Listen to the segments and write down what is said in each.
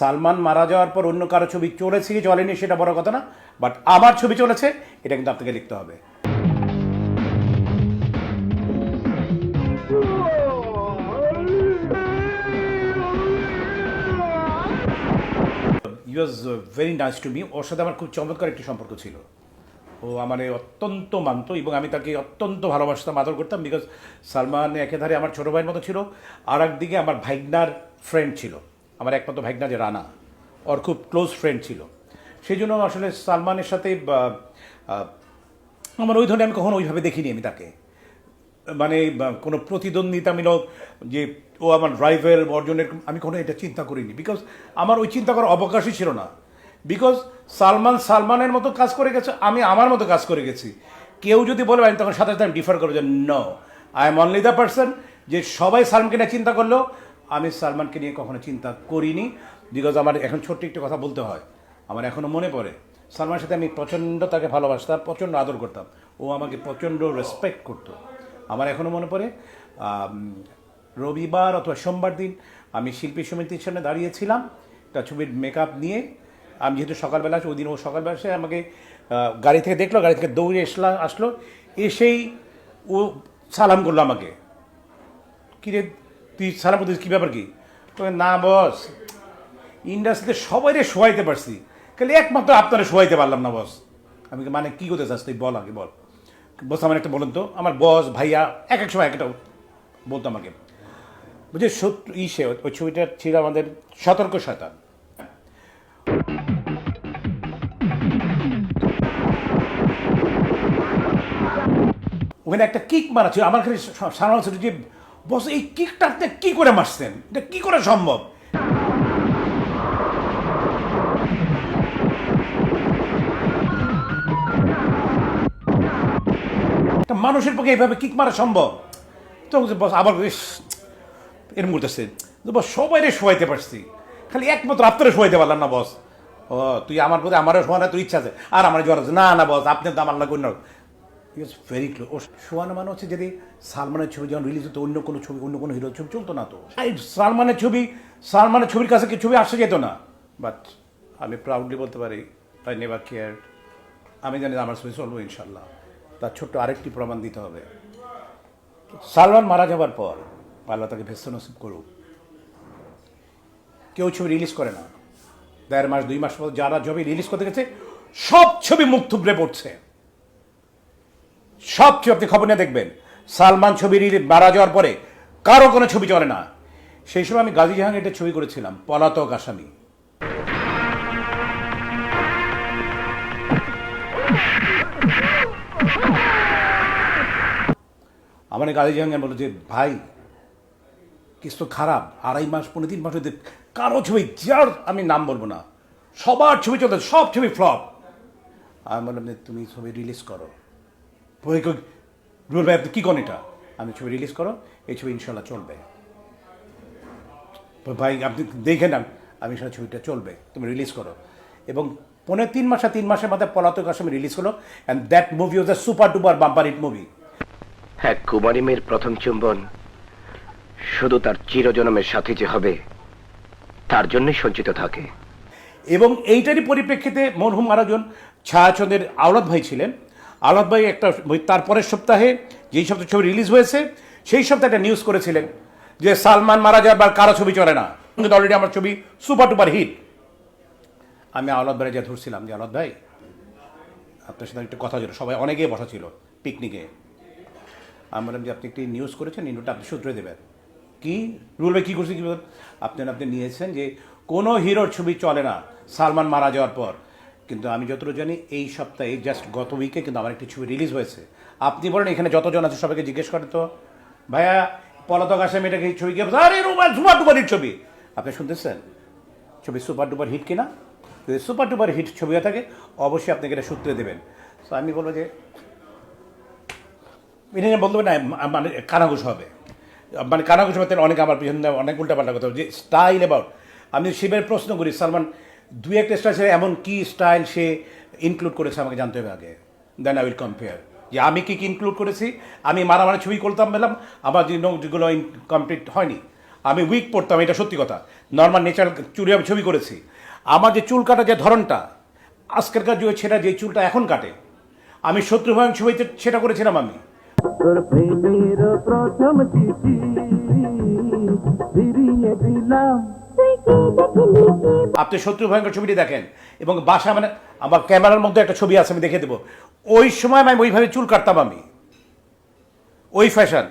সালমান মারা যাওয়ার পর অন্য কারও ছবি চলেছে কি চলেনি সেটা বড় কথা না বাট আমার ছবি চলেছে, এটা কিন্তু আপনাকে লিখতে হবে। Use very nice to me ওর সাথে আমার খুব চমৎকার একটি সম্পর্ক ছিল। ও আমার অত্যন্ত মানত এবং আমি তাকে অত্যন্ত ভালোবাসতাম, আদর করতাম বিকজ সালমান একেধারে আমার ছোটো ভাইয়ের মতো ছিল। আর একদিকে আমার ভাইগনার ফ্রেন্ড ছিল। আমার একমাত্র ভাইগনা যে রানা, ওর খুব ক্লোজ ফ্রেন্ড ছিল। সেই জন্য আসলে সালমানের সাথে আমার ওই ধরনের আমি কখনো ওইভাবে দেখিনি আমি তাকে। মানে কোনো প্রতিদ্বন্দ্বিতামূলক যে ও আমার রাইভেল অর্জনের, আমি কোনো এটা চিন্তা করিনি। বিকজ আমার ওই চিন্তা করার অবকাশই ছিল না। বিকজ সালমান সালমানের মতো কাজ করে গেছে, আমি আমার মতো কাজ করে গেছি। কেউ যদি বলে, আমি তখন সাথে সাথে আমি ডিফার করব, যে no I am only the person যে সবাই সালমানকে নিয়ে চিন্তা করল আমি সালমানকে নিয়ে কখনো চিন্তা করিনি বিকজ আমার এখন ছোট্ট একটু কথা বলতে হয়। আমার এখনও মনে পড়ে। সালমানের সাথে আমি প্রচণ্ড তাকে ভালোবাসতাম প্রচণ্ড আদর করতাম। ও আমাকে প্রচণ্ড রেসপেক্ট করতো। আমার এখনও মনে পড়ে রবিবার অথবা সোমবার দিন আমি শিল্পী সমিতির সামনে দাঁড়িয়েছিলাম একটা ছবির মেকআপ নিয়ে। আমি যেহেতু সকালবেলা ওই দিন ও সকালবেলা এসে আমাকে গাড়ি থেকে দেখল, গাড়ি থেকে দৌড়ে এসলা, আসলো। এসেই ও সালাম করল আমাকে। কিরে তুই সালাম করছিস কী ব্যাপার কি? কই, না বস ইন্ডাস্ট্রিতে সবাই রে শোয়াইতে পারছি। খালি একমাত্র আপনারা শোয়াইতে পারলাম না বস। আমি মানে কী করতে চাস তুই? বল আগে বল। বস আমার একটা বলুন তো আমার বস ভাইয়া এক এক সময় একটা বলতো আমাকে। বুঝলি শত্রু ইসে ওই ছবিটা ছিল আমাদের সতর্ক শয়তান। ওখানে একটা কিক মারা ছিল আমার খালি সারা যে বস, এই কিকটা আপনি কি করে মারছেন? এটা কি করে সম্ভব? মানুষের পক্ষে এইভাবে কিক মারা সম্ভব? তো বস, আবার এর করতেছে বস সবাই রে শোয়াইতে পারছি। খালি একমাত্র আপনারা শোয়াইতে পারলাম না, বস। ও, তুই আমার প্রতি, আমারও শোয়ানো তুই ইচ্ছা আছে। আর আমার জ্বর আছে। না না, বস, আপনি তো আমার অন্য ইটস ভেরি ক্লো ও মানে হচ্ছে যদি সালমানের ছবি যখন রিলিজ হতো, অন্য কোনো ছবি, অন্য কোনো হিরোর ছবি, চলতো না তো। সালমানের ছবি, সালমানের ছবির কাছে কি ছবি আসা যেত না? বাট আমি প্রাউডলি বলতে পারি আই নেভার কেয়ার আমি জানি আমার ছবি চলবো ইনশাল্লাহ তার ছোট্ট আরেকটি প্রমাণ দিতে হবে। সালমান মারা যাবার পর, আল্লাহ তাকে ভেস্ত নসিব করুক। কেউ ছবি রিলিজ করে না। দেড় মাস, দুই মাস পর যারা ছবি রিলিজ করতে গেছে, সব ছবি মুখ থুবড়ে পড়ছে। সব ছবি আপনি খবর নিয়ে দেখবেন। সালমান ছবি রিলিজ মারা যাওয়ার পরে কারও কোনো ছবি চলে না। সেই সময় আমি গাজী জাহাঙ্গীরের ছবি করেছিলাম, পলাতক আসামি। আমার গাজী জাহাঙ্গীর বলল যে, ভাই কিছু তো খারাপ, আড়াই মাস পনেরো তিন মাস কারও ছবি, যার আমি নাম বলব না, সবার ছবি চলতে, সব ছবি ফ্লপ আমি বললাম যে তুমি ছবি রিলিজ করো। রুল ভাই আপনি কী করেন এটা? আমি ছবি রিলিজ করো এই ছবি ইনশাল্লাহ চলবে। ভাই আপনি দেখে নেন আমি সেটা ছবিটা চলবে তুমি রিলিজ করো। এবং পনেরো তিন মাসে তিন মাসের মাথায় পলাতক আসামি রিলিজ হলো and that movie was a super duper bumper hit movie এক কুমারী মেয়ের প্রথম চুম্বন শুধু তার চিরজনমের সাথে যে হবে তার জন্যই সঞ্চিত থাকে। এবং এইটারই পরিপ্রেক্ষিতে মরহুম আরেকজন ছায়াচন্দ্রের আওলাদ ভাই ছিলেন আওলাদ ভাই একটা ওই তার পরের সপ্তাহে যেই সপ্তাহে ছবি রিলিজ হয়েছে, সেই সপ্তাহে একটা নিউজ করেছিলেন যে সালমান মারা যায় বা কারও ছবি চলে না। কিন্তু অলরেডি আমার ছবি সুপার টুপার হিট আমি আওলাদ ভাই যা ধরছিলাম যে আওলাদ ভাই, আপনার সাথে একটা কথা ছিল সবাই অনেকেই বসা ছিল পিকনিকে আমি বললাম যে, আপনি একটি নিউজ করেছেন নিউজটা আপনি সূত্রে দেবেন। কি? রুল ভাই কী করছে কী? আপনি আপনি নিয়েছেন যে কোনো হিরোর ছবি চলে না, সালমান মারা যাওয়ার পর। কিন্তু আমি যতটুকু জানি, এই সপ্তাহে জাস্ট গত উইকে কিন্তু আমার একটি ছবি রিলিজ হয়েছে। আপনি বলেন, এখানে যতজন আছে সবাইকে জিজ্ঞেস করে তো। ভাইয়া, পলাতক আসামি এটাকে ছবি কি? আরে সুপার ডুপার হিট ছবি। আপনি শুনতেছেন? ছবি সুপার ডুপার হিট কিনা? যদি সুপার ডুপার হিট ছবি হয়ে থাকে, অবশ্যই আপনাকে এটা সূত্রে দেবেন। তো আমি বলব যে, এটা নিয়ে না মানে কানাঘুষ হবে। মানে কানাঘুষ হবে অনেক আমার পিছনে অনেক উল্টাপাল্টা কথা। যে স্টাইল অ্যাবাউট আমি শিবের প্রশ্ন করি, সালমান দুই একটা স্টাইল সে, এমন কি স্টাইল সে ইনক্লুড করেছে আমাকে জানতে হবে আগে? দেন আই উইল কম্পেয়ার যে আমি কি কি ইনক্লুড করেছি? আমি মারামারি ছবি করতাম পেলাম আমার যেগুলো কমপ্লিট হয়নি, আমি উইক পড়তাম, এটা সত্যি কথা। নর্মাল নেচার চুলে আমি ছবি করেছি। আমার যে চুল কাটা যে ধরনটা, আজকেরকার যুগে ছেঁড়া যে চুলটা এখন কাটে, আমি শত্রুভয়ন ছবিতে সেটা করেছিলাম আমি। প্রথম দিলাম। আপনি শত্রু ভয়ঙ্কর ছবিটি দেখেন এবং বাসা মানে আমার ক্যামেরার মধ্যে একটা ছবি আছে আমি দেখে দেবো। ওই সময় আমি ওইভাবে চুল কাটতাম আমি। ওই ফ্যাশন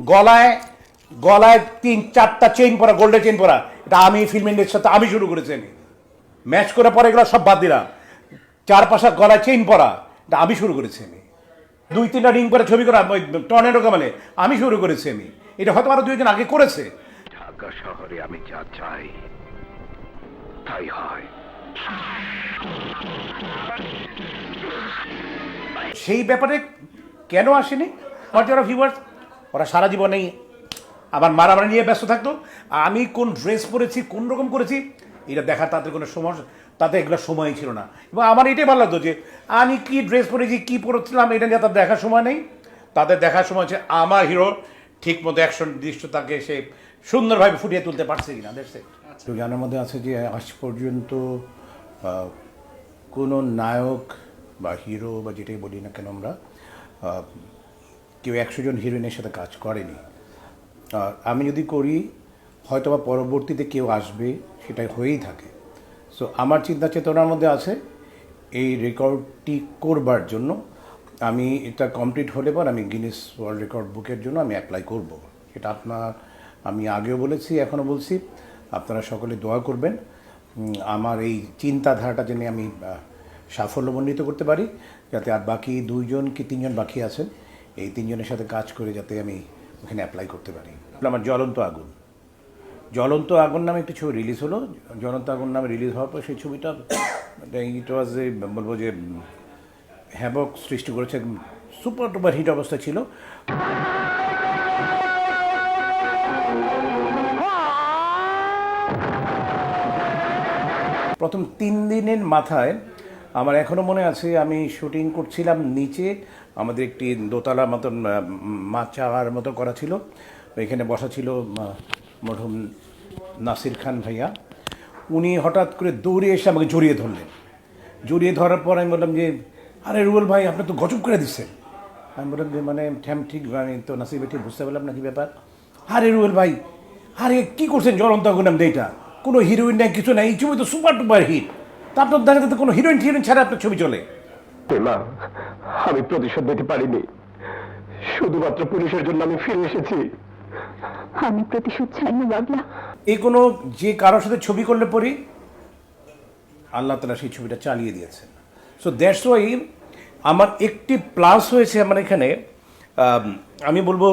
গলায় গলায় তিন চারটা চেইন পরা গোল্ডের চেইন পরা। এটা আমি ফিল্ম ইন্ডাস্ট্রির সাথে আমি শুরু করেছি আমি। ম্যাচ করে পরে এগুলো সব বাদ দিলাম। চার পাশা গলায় চেইন পরা। এটা আমি শুরু করেছি আমি। দুই তিনটা রিং করে ছবি করা ওই টর্নেডো কামালে আমি শুরু করেছি আমি। এটা হয়তো আরও দুইজন আগে করেছে। ঢাকা শহরে আমি যা চাই তাই হয়। সেই ব্যাপারে কেন আসেনি? আমার যারা ভিউয়ার্স ওরা সারা জীবনেই আমার মারামারি নিয়ে ব্যস্ত থাকতো। আমি কোন ড্রেস পরেছি কোন রকম করেছি এটা দেখার তাদের কোনো সমস্যা তাতে এগুলো সময় ছিল না। এবং আমার এটাই ভালো লাগতো যে আমি কি ড্রেস পরেছি কি পরেছিলাম এটা নিয়ে তাদের দেখার সময় নেই। তাদের দেখার সময় হচ্ছে আমার হিরো ঠিক মতো অ্যাকশন দৃশ্য তাকে সে সুন্দরভাবে ফুটিয়ে তুলতে পারছে কিনা দেখছে তো জানার মধ্যে আছে যে আজ পর্যন্ত কোনো নায়ক বা হিরো বা যেটাই বলি না কেন আমরা কেউ একশো জন হিরোইনের সাথে কাজ করেনি। আর আমি যদি করি হয়তো বা পরবর্তীতে কেউ আসবে সেটাই হয়েই থাকে। সো আমার চিন্তা চেতনার মধ্যে আছে, এই রেকর্ডটি করবার জন্য। আমি এটা কমপ্লিট হলে পর আমি গিনিস ওয়ার্ল্ড রেকর্ড বুকের জন্য আমি অ্যাপ্লাই করব। এটা আপনার, আমি আগেও বলেছি, এখনও বলছি। আপনারা সকলে দোয়া করবেন। আমার এই চিন্তাধারাটা যেন আমি সাফল্যমণ্ডিত করতে পারি, যাতে আর বাকি দুইজন কি তিনজন বাকি আছেন, এই তিনজনের সাথে কাজ করে যাতে আমি ওখানে অ্যাপ্লাই করতে পারি। আমার জ্বলন্ত আগুন। জ্বলন্ত আগুন নামে একটি ছবি রিলিজ হলো। জ্বলন্ত আগুন নামে রিলিজ হওয়ার পর সেই ছবিটা ইট ওয়াজ এ বলব যে হ্যাবক সৃষ্টি করেছে। সুপার টুপার হিট অবস্থা ছিল। প্রথম তিন দিনের মাথায় আমার এখনও মনে আছে, আমি শুটিং করছিলাম নিচে। আমাদের একটি দোতলা মতন চাওয়ার মতো করা ছিল। এখানে বসা ছিল মরহুম নাসির খান ভাইয়া, উনি হঠাৎ করে দৌড়ে এসে আমাকে জড়িয়ে ধরলেন। জড়িয়ে ধরার পর আমি বললাম যে, আরে রুবেল ভাই, আপনি তো গজব করে দিচ্ছেন। আমি বললাম যে মানে ঠ্যাম ঠিক, আমি তো নাসির ভাই ঠিক বুঝতে পারলাম না, কি ব্যাপার? আরে রুবেল ভাই, আরে কি করছেন জ্বলন্ত আগুন নাম এইটা কোনো হিরোইন নাই, কিছু নাই, এই ছবি তো সুপার টুপার হিট তা আপনার দেখা যাচ্ছে কোনো হিরোইন হিরোইন ছাড়া আপনার ছবি চলে। মা, আমি প্রতিশোধ নিতে পারিনি। শুধুমাত্র পুলিশের জন্য আমি ফিরে এসেছি। আমি প্রতিশোধ চাইনি, বাবলা। এই কোনো যে কারোর সাথে ছবি করলে পরই আল্লাহ তালা সেই ছবিটা চালিয়ে দিয়েছেন। সো দ্যাটস ওয়াই আমার একটি প্লাস হয়েছে আমার এখানে। আমি বলব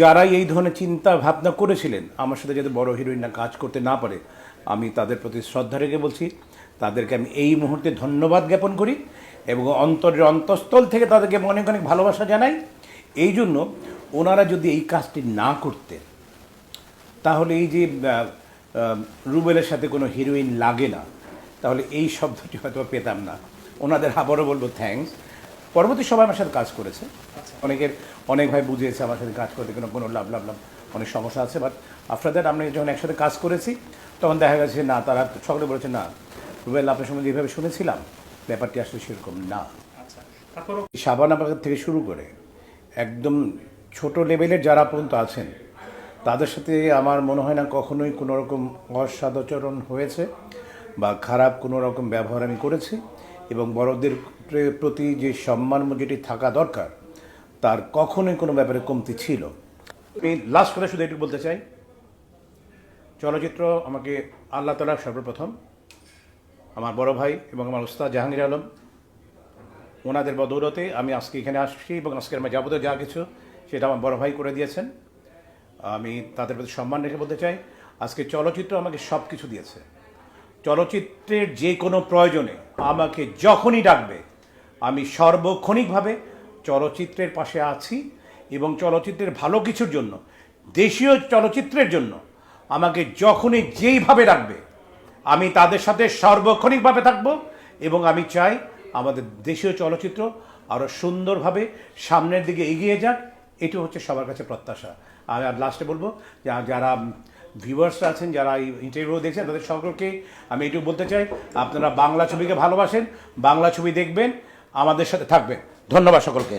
যারা এই ধরনের চিন্তা ভাবনা করেছিলেন, আমার সাথে যাতে বড় হিরোইনরা কাজ করতে না পারে, আমি তাদের প্রতি শ্রদ্ধা রেখে বলছি, তাদেরকে আমি এই মুহূর্তে ধন্যবাদ জ্ঞাপন করি এবং অন্তরের অন্তঃস্থল থেকে তাদেরকে অনেক অনেক ভালোবাসা জানাই। এই জন্য ওনারা যদি এই কাজটি না করতেন তাহলে এই যে রুবেলের সাথে কোনো হিরোইন লাগে না তাহলে এই শব্দটি হয়তো পেতাম না। ওনাদের আবারও বলব থ্যাঙ্কস পরবর্তী সবাই আমার সাথে কাজ করেছে। অনেকের অনেক ভাই বুঝিয়েছে আমার সাথে কাজ করতে কোনো কোনো লাভ লাভ লাভ অনেক সমস্যা আছে বাট আফটার দ্যাট আমরা যখন একসাথে কাজ করেছি তখন দেখা গেছে না তারা সকলে বলেছে না রুবেল আপনার সঙ্গে যেভাবে শুনেছিলাম। ব্যাপারটি আসলে সেরকম না। সাবান আবাদ থেকে শুরু করে একদম ছোট লেভেলের যারা পর্যন্ত আছেন তাদের সাথে আমার মনে হয় না কখনোই কোনো রকম অসাদাচরণ হয়েছে বা খারাপ কোনো রকম ব্যবহার আমি করেছি এবং বড়দের প্রতি যে সম্মান যেটি থাকা দরকার, তার কখনোই কোনো ব্যাপারে কমতি ছিল। আমি লাস্ট কথা শুধু এটুকু বলতে চাই। চলচ্চিত্র আমাকে আল্লাহ তালা সর্বপ্রথম। আমার বড় ভাই এবং আমার উস্তাদ জাহাঙ্গীর আলম, ওনাদের বদৌলতে আমি আজকে এখানে আসছি এবং আজকের আমার যাবতীয় যা কিছু সেটা আমার বড় ভাই করে দিয়েছেন। আমি তাদের প্রতি সম্মান রেখে বলতে চাই, আজকে চলচ্চিত্র আমাকে সব কিছু দিয়েছে। চলচ্চিত্রের যে কোনো প্রয়োজনে আমাকে যখনই ডাকবে, আমি সর্বক্ষণিকভাবে চলচ্চিত্রের পাশে আছি এবং চলচ্চিত্রের ভালো কিছুর জন্য, দেশীয় চলচ্চিত্রের জন্য আমাকে যখনই যেইভাবে ডাকবে, আমি তাদের সাথে সর্বক্ষণিকভাবে থাকব এবং আমি চাই আমাদের দেশীয় চলচ্চিত্র আরও সুন্দরভাবে সামনের দিকে এগিয়ে যাক এটি হচ্ছে সবার কাছে প্রত্যাশা। আর আর লাস্টে বলব যারা ভিউয়ার্সরা আছেন, যারা এই ইন্টারভিউ দেখছেন, তাদের সকলকে আমি এটুকু বলতে চাই, আপনারা বাংলা ছবিকে ভালোবাসেন, বাংলা ছবি দেখবেন, আমাদের সাথে থাকবেন। ধন্যবাদ সকলকে।